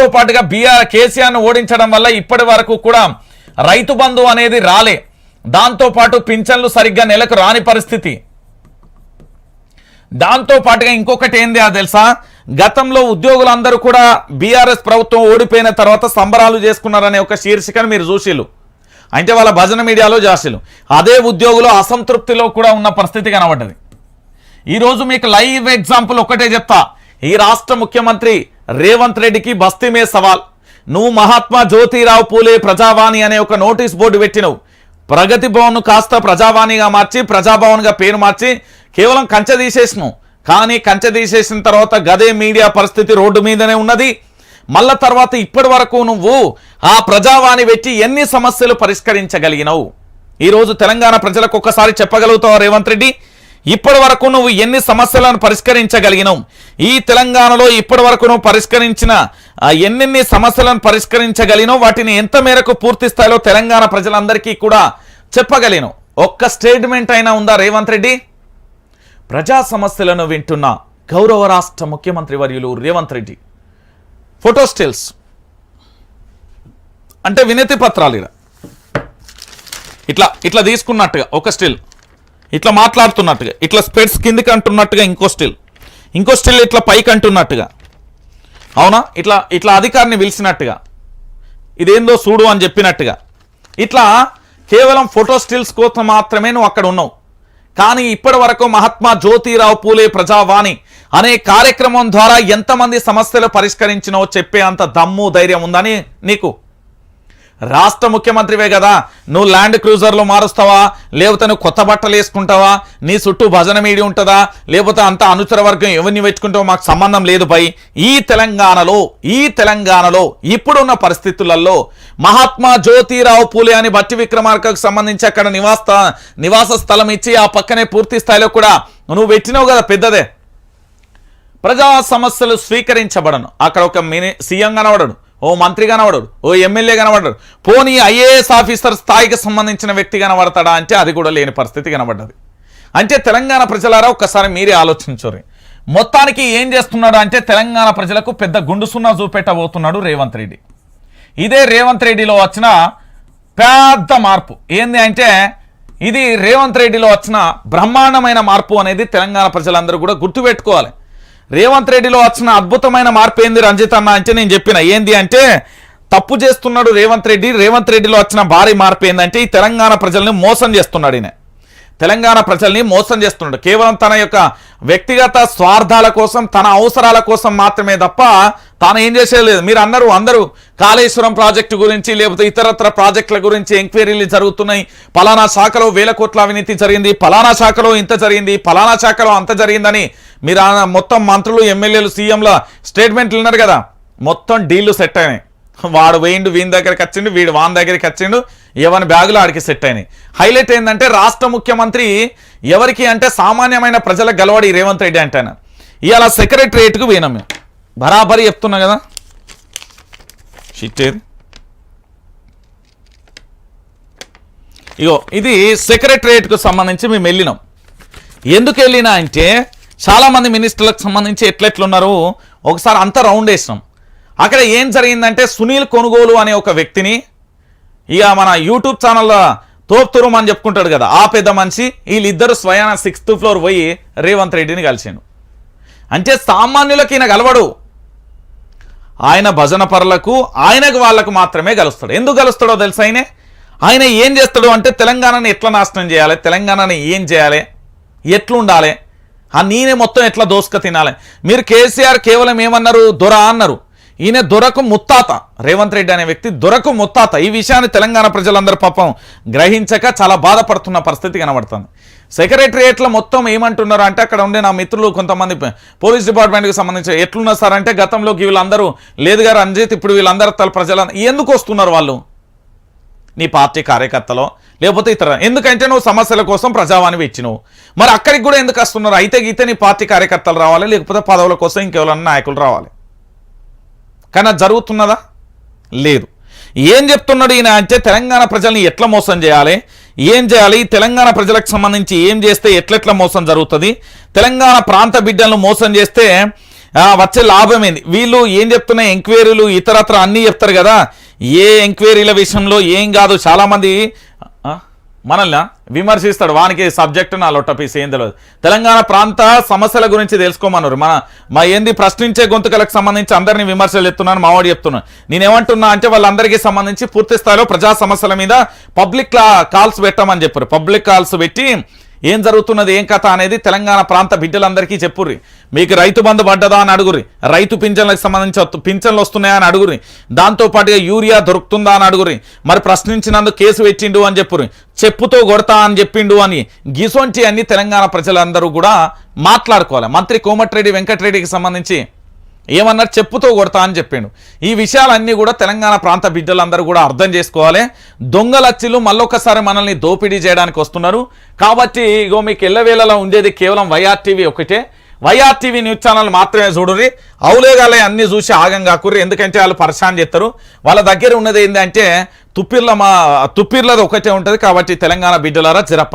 దాంతో పాటుగా బీఆర్ కేసీఆర్ను ఓడించడం వల్ల ఇప్పటి వరకు కూడా రైతు బంధు అనేది రాలే. దాంతో పాటు పింఛన్లు సరిగ్గా నెలకు రాని పరిస్థితి. దాంతో పాటుగా ఇంకొకటి ఏంది అది తెలుసా? గతంలో ఉద్యోగులందరూ కూడా బీఆర్ఎస్ ప్రభుత్వం ఓడిపోయిన తర్వాత సంబరాలు చేసుకున్నారనే ఒక శీర్షికను మీరు చూసిలు అంటే వాళ్ళ భజన మీడియాలో జాసిలు అదే ఉద్యోగులు అసంతృప్తిలో కూడా ఉన్న పరిస్థితి కనబడ్డది. ఈరోజు మీకు లైవ్ ఎగ్జాంపుల్ ఒకటే చెప్తా. ఈ రాష్ట్ర ముఖ్యమంత్రి రేవంత్ రెడ్డికి బస్తీమే సవాల్. నువ్వు మహాత్మా జ్యోతిరావు పూలే ప్రజావాణి అనే ఒక నోటీస్ బోర్డు పెట్టినవు. ప్రగతి భవన్ కాస్త ప్రజావాణిగా మార్చి ప్రజాభవన్గా పేరు మార్చి కేవలం కంచె తీసేసినావు. కానీ కంచె తీసేసిన తర్వాత గదే మీడియా పరిస్థితి రోడ్డు మీదనే ఉన్నది. మళ్ళా తర్వాత ఇప్పటి వరకు నువ్వు ఆ ప్రజావాణి పెట్టి ఎన్ని సమస్యలు పరిష్కరించగలిగినవు? ఈరోజు తెలంగాణ ప్రజలకు ఒక్కసారి చెప్పగలుగుతావు రేవంత్ రెడ్డి? ఇప్పటి వరకు నువ్వు ఎన్ని సమస్యలను పరిష్కరించగలిగినావు? ఈ తెలంగాణలో ఇప్పటి వరకు నువ్వు పరిష్కరించిన ఎన్నెన్ని సమస్యలను పరిష్కరించగలిగినావు? వాటిని ఎంత మేరకు పూర్తి స్థాయిలో తెలంగాణ ప్రజలందరికీ కూడా చెప్పగలను ఒక్క స్టేట్మెంట్ అయినా ఉందా రేవంత్ రెడ్డి? ప్రజా సమస్యలను వింటున్న గౌరవ రాష్ట్ర ముఖ్యమంత్రి వర్యులు రేవంత్ రెడ్డి. ఫోటో స్టిల్స్ అంటే వినతి పత్రాలు ఇలా. ఇట్లా ఇట్లా తీసుకున్నట్టుగా ఒక స్టిల్ ఇట్లా మాట్లాడుతున్నట్టుగా ఇట్లా స్పెడ్స్ కిందికి అంటున్నట్టుగా ఇంకో స్టిల్. ఇంకో స్టిల్ ఇట్లా పైకి అంటున్నట్టుగా. అవునా? ఇట్లా ఇట్లా అధికారిని పిలిచినట్టుగా. ఇదేందో చూడు అని చెప్పినట్టుగా. ఇట్లా కేవలం ఫోటో స్టిల్స్ కోసం మాత్రమే నువ్వు అక్కడ ఉన్నావు. కానీ ఇప్పటి వరకు మహాత్మా జ్యోతిరావు పూలే ప్రజావాణి అనే కార్యక్రమం ద్వారా ఎంతమంది సమస్యలు పరిష్కరించినో చెప్పే అంత దమ్ము ధైర్యం ఉందని నీకు రాష్ట్ర ముఖ్యమంత్రివే కదా. నువ్వు ల్యాండ్ క్రూజర్లు మారుస్తావా? లేకపోతే నువ్వు కొత్త బట్టలు వేసుకుంటావా? నీ చుట్టూ భజన మీడి ఉంటుందా? లేకపోతే అంత అనుచర వర్గం ఎవరిని పెట్టుకుంటావో మాకు సంబంధం లేదు పై ఈ తెలంగాణలో ఈ తెలంగాణలో ఇప్పుడున్న పరిస్థితులలో మహాత్మా జ్యోతిరావు పూలే అని భట్టి విక్రమార్కకు సంబంధించి అక్కడ నివాస నివాస స్థలం ఇచ్చి ఆ పక్కనే పూర్తి స్థాయిలో కూడా నువ్వు పెట్టినావు కదా పెద్దదే. ప్రజా సమస్యలు స్వీకరించబడను. అక్కడ ఒక మిని సీఎం కనబడను ఓ మంత్రి కనబడడు ఓ ఎమ్మెల్యే కనబడడు పోనీ ఐఏఎస్ ఆఫీసర్ స్థాయికి సంబంధించిన వ్యక్తి కనబడతాడా అంటే అది కూడా లేని పరిస్థితి కనబడ్డది. అంటే తెలంగాణ ప్రజలారా ఒక్కసారి మీరే ఆలోచించరు మొత్తానికి ఏం చేస్తున్నాడు అంటే తెలంగాణ ప్రజలకు పెద్ద గుండుసున్నా చూపెట్టబోతున్నాడు రేవంత్ రెడ్డి. ఇదే రేవంత్ రెడ్డిలో వచ్చిన పెద్ద మార్పు. ఏంది అంటే ఇది రేవంత్ రెడ్డిలో వచ్చిన బ్రహ్మాండమైన మార్పు అనేది తెలంగాణ ప్రజలందరూ కూడా గుర్తుపెట్టుకోవాలి. రేవంత్ రెడ్డిలో వచ్చిన అద్భుతమైన మార్పు ఏంది రంజిత్ అన్న అంటే నేను చెప్పిన. ఏంది అంటే తప్పు చేస్తున్నాడు రేవంత్ రెడ్డి రేవంత్ రెడ్డిలో వచ్చిన భారీ మార్పు ఏంటంటే ఈ తెలంగాణ ప్రజల్ని మోసం చేస్తున్నాడు ఈయన. తెలంగాణ ప్రజల్ని మోసం చేస్తున్నాడు. కేవలం తన యొక్క వ్యక్తిగత స్వార్థాల కోసం తన అవసరాల కోసం మాత్రమే తప్ప తాను ఏం చేసేయలేదు. మీరు అన్నారు అందరూ కాళేశ్వరం ప్రాజెక్టు గురించి లేకపోతే ఇతరత్ర ప్రాజెక్టుల గురించి ఎంక్వైరీలు జరుగుతున్నాయి. పలానా శాఖలో వేల కోట్ల అవినీతి జరిగింది. పలానా శాఖలో ఇంత జరిగింది. పలానా శాఖలో అంత జరిగిందని మీరు మొత్తం మంత్రులు ఎమ్మెల్యేలు సీఎంల స్టేట్మెంట్లు విన్నారు కదా. మొత్తం డీళ్ళు సెట్ అయినాయి. వాడు వేయిండు వీని దగ్గరికి వచ్చిండు వీడు వాని దగ్గరికి వచ్చిండు ఎవరి బ్యాగులు ఆడికి సెట్ అయినాయి. హైలైట్ ఏంటంటే రాష్ట్ర ముఖ్యమంత్రి ఎవరికి అంటే సామాన్యమైన ప్రజలకు గలవాడి రేవంత్ రెడ్డి అంటాను. ఇవాళ సెక్రటరియేట్కు పోయినాం మేము. బరాబరి చెప్తున్నా కదా. షిట్ ఏది ఇగో ఇది సెక్రటరియట్కు సంబంధించి మేము వెళ్ళినాం. ఎందుకు వెళ్ళినా అంటే చాలామంది మినిస్టర్లకు సంబంధించి ఎట్లెట్లున్నారు ఒకసారి అంతా రౌండ్ వేసినాం. అక్కడ ఏం జరిగిందంటే సునీల్ కొనుగోలు అనే ఒక వ్యక్తిని ఇక మన యూట్యూబ్ ఛానల్లో తోపుతురుం అని చెప్పుకుంటాడు కదా ఆ పెద్ద మనిషి వీళ్ళిద్దరు స్వయాన సిక్స్త్ ఫ్లోర్ పోయి రేవంత్ రెడ్డిని కలిసిండు. అంటే సామాన్యులకి ఈయన గలవడు ఆయన భజన పరులకు ఆయనకు వాళ్ళకు మాత్రమే కలుస్తాడు ఎందుకు కలుస్తాడో తెలుసా ఆయనే? ఆయన ఏం చేస్తాడు అంటే తెలంగాణని ఎట్లా నాశనం చేయాలి? తెలంగాణని ఏం చేయాలి? ఎట్లుండాలి? ఆ నేనే మొత్తం ఎట్లా దోసుక తినాలి? మీరు కేసీఆర్ కేవలం ఏమన్నారు? దొర అన్నారు. ఈయన దొరకు ముత్తాత. రేవంత్ రెడ్డి అనే వ్యక్తి దొరకు ముత్తాత. ఈ విషయాన్ని తెలంగాణ ప్రజలందరూ పాపం గ్రహించక చాలా బాధపడుతున్న పరిస్థితి కనబడుతుంది. సెక్రటరియేట్లో మొత్తం ఏమంటున్నారు అంటే అక్కడ ఉండే నా మిత్రులు కొంతమంది పోలీస్ డిపార్ట్మెంట్కి సంబంధించి ఎట్లున్నారు సార్ అంటే గతంలోకి వీళ్ళందరూ లేదు గారు రంజిత్ ఇప్పుడు వీళ్ళందరూ తల ప్రజల ఎందుకు వస్తున్నారు వాళ్ళు? నీ పార్టీ కార్యకర్తలో లేకపోతే ఇతర ఎందుకంటే నువ్వు సమస్యల కోసం ప్రజావాణి ఇచ్చినవు. మరి అక్కడికి కూడా ఎందుకు వస్తున్నారు? అయితే గీతే నీ పార్టీ కార్యకర్తలు రావాలి లేకపోతే పదవుల కోసం ఇంకెవరన్నా నాయకులు రావాలి. కానీ అది జరుగుతున్నదా? లేదు. ఏం చెప్తున్నాడు ఈయన అంటే తెలంగాణ ప్రజల్ని ఎట్లా మోసం చేయాలి? ఏం చేయాలి? తెలంగాణ ప్రజలకు సంబంధించి ఏం చేస్తే ఎట్లెట్లా మోసం జరుగుతుంది? తెలంగాణ ప్రాంత బిడ్డలను మోసం చేస్తే వచ్చే లాభం ఏంది? వీళ్ళు ఏం చెప్తున్నాయి ఎంక్వైరీలు ఇతరత్ర అన్నీ చెప్తారు కదా. ఏ ఎంక్వైరీల విషయంలో ఏం కాదు. చాలామంది మనల్ని విమర్శిస్తాడు. వానికి సబ్జెక్టు నా లొట్టపీస్ ఏం తెలియదు తెలంగాణ ప్రాంత సమస్యల గురించి తెలుసుకోమన్నారు. మన మా ఏంది ప్రశ్నించే గొంతుకలకు సంబంధించి అందరినీ విమర్శలు ఎత్తున్నాను మావాడు చెప్తున్నాను నేనేమంటున్నా అంటే వాళ్ళందరికీ సంబంధించి పూర్తి స్థాయిలో ప్రజా సమస్యల మీద పబ్లిక్ కాల్స్ పెట్టమని చెప్పారు. పబ్లిక్ కాల్స్ పెట్టి ఏం జరుగుతున్నది ఏం కథ అనేది తెలంగాణ ప్రాంత బిడ్డలందరికీ చెప్పుర్రి. మీకు రైతు బంధు పడ్డదా అని అడుగురి రైతు పింఛన్లకు సంబంధించి పింఛన్లు వస్తున్నాయా అని అడుగురి దాంతో పాటుగా యూరియా దొరుకుతుందా అని అడుగురి మరి ప్రశ్నించినందుకు కేసు పెట్టిండు అని చెప్పుర్రి. చెప్పుతో కొడతా అని చెప్పిండు అని గిసొంటి అన్ని తెలంగాణ ప్రజలందరూ కూడా మాట్లాడుకోవాలి. మంత్రి కోమటిరెడ్డి వెంకటరెడ్డికి సంబంధించి ఏమన్నారు? చెప్పుతో కొడతా అని చెప్పిండు. ఈ విషయాలన్నీ కూడా తెలంగాణ ప్రాంత బిడ్డలందరూ కూడా అర్థం చేసుకోవాలి. దొంగలచ్చిలు మళ్ళొకసారి మనల్ని దోపిడీ చేయడానికి వస్తున్నారు. కాబట్టి ఇగో మీకు ఎల్లవేళలో ఉండేది కేవలం వైఆర్టీవీ ఒకటే. వైఆర్టీవీ న్యూస్ ఛానల్ మాత్రమే చూడరు అవులేగాలే అన్ని చూసి ఆగం కాకుర్రి. ఎందుకంటే వాళ్ళు పరిశాన్ చేస్తారు. వాళ్ళ దగ్గర ఉన్నది ఏంటంటే తుప్పిర్ల మా తుప్పిర్లది ఒకటే ఉంటుంది కాబట్టి తెలంగాణ బిడ్డలారా జరప